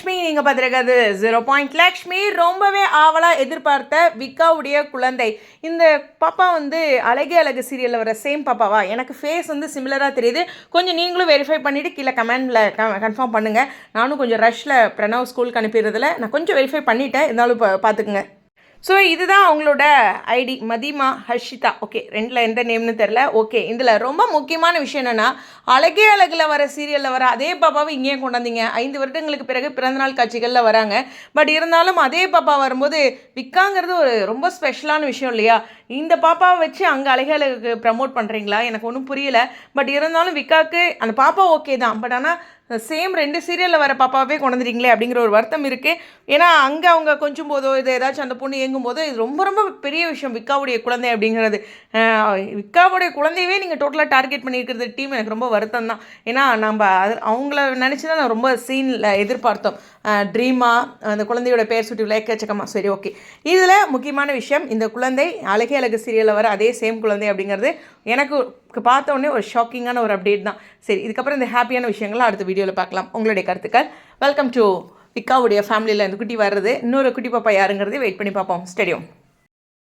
லக்ஷ்மி நீங்கள் பார்த்துருக்கிறது zero point Lakshmi ரொம்பவே ஆவலாக எதிர்பார்த்த விக்காவுடைய குழந்தை. இந்த பாப்பா வந்து அழகே அழகு சீரியலில் வர சேம் பாப்பாவா? எனக்கு ஃபேஸ் வந்து சிமிலராக தெரியுது. கொஞ்சம் நீங்களும் வெரிஃபை பண்ணிவிட்டு கீழே கமெண்டில் கன்ஃபார்ம் பண்ணுங்கள் நானும் கொஞ்சம் ரஷ்ஷில் பிரணவ் ஸ்கூலுக்கு அனுப்பிடுறதுல நான் கொஞ்சம் வெரிஃபை பண்ணிட்டேன். இருந்தாலும் இப்போ பார்த்துக்குங்க. ஸோ இதுதான் அவங்களோட ஐடி மதிமா ஹர்ஷிதா. ஓகே ரெண்டில் எந்த நேம்னு தெரில ஓகே இதில் ரொம்ப முக்கியமான விஷயம் என்னென்னா அழகே அழகில் வர சீரியலில் வர அதே பாப்பாவை இங்கேயே கொண்டாந்தீங்க. ஐந்து வருடங்களுக்கு பிறகு பிறந்தநாள் காட்சிகளில் வராங்க. பட் இருந்தாலும் அதே பாப்பா வரும்போது விற்காங்கிறது ஒரு ரொம்ப ஸ்பெஷலான விஷயம் இல்லையா? இந்த பாப்பாவை வச்சு அங்கே அழகே ப்ரமோட் பண்ணுறீங்களா எனக்கு ஒன்றும் புரியல. பட் இருந்தாலும் விக்காக்கு அந்த பாப்பா ஓகே தான். பட் ஆனால் சேம் ரெண்டு சீரியலில் வர பாப்பாவே கொண்டுறீங்களே அப்படிங்கிற ஒரு வருத்தம் இருக்குது ஏன்னா அங்கே அவங்க கொஞ்சம் போதோ இது ஏதாச்சும் அந்த பொண்ணு இயங்கும் போதோ இது ரொம்ப ரொம்ப பெரிய விஷயம் விக்காவுடைய குழந்தை அப்படிங்கிறது. விக்காவுடைய குழந்தையவே நீங்கள் டோட்டலாக டார்கெட் பண்ணியிருக்கிறது டீம் எனக்கு ரொம்ப வருத்தம் தான். ஏன்னா நம்ம அது அவங்கள நினச்சி தான் நான் ரொம்ப சீனில் எதிர்பார்த்தோம். ட்ரீமா அந்த குழந்தையோட பேர் சுட்டி விளையக்கச்சக்கமா சரி ஓகே இதில் முக்கியமான விஷயம் இந்த குழந்தை அழகிய அழகு சீரியலில் வர அதே சேம் குழந்தை அப்படிங்கிறது எனக்கு பார்த்த உடனே ஒரு ஷாக்கிங்கான ஒரு அப்டேட் தான். சரி இதுக்கப்புறம் இந்த ஹாப்பியான விஷயங்கள்லாம் அடுத்த வீடியோவில் பார்க்கலாம். உங்களுடைய கருத்துக்கள். வெல்கம் டு விக்காவுடைய ஃபேமிலியில் இந்த குட்டி வர்றது. இன்னொரு குட்டி பாப்பா யாருங்கிறதை வெயிட் பண்ணி பார்ப்போம். ஸ்டேடியம்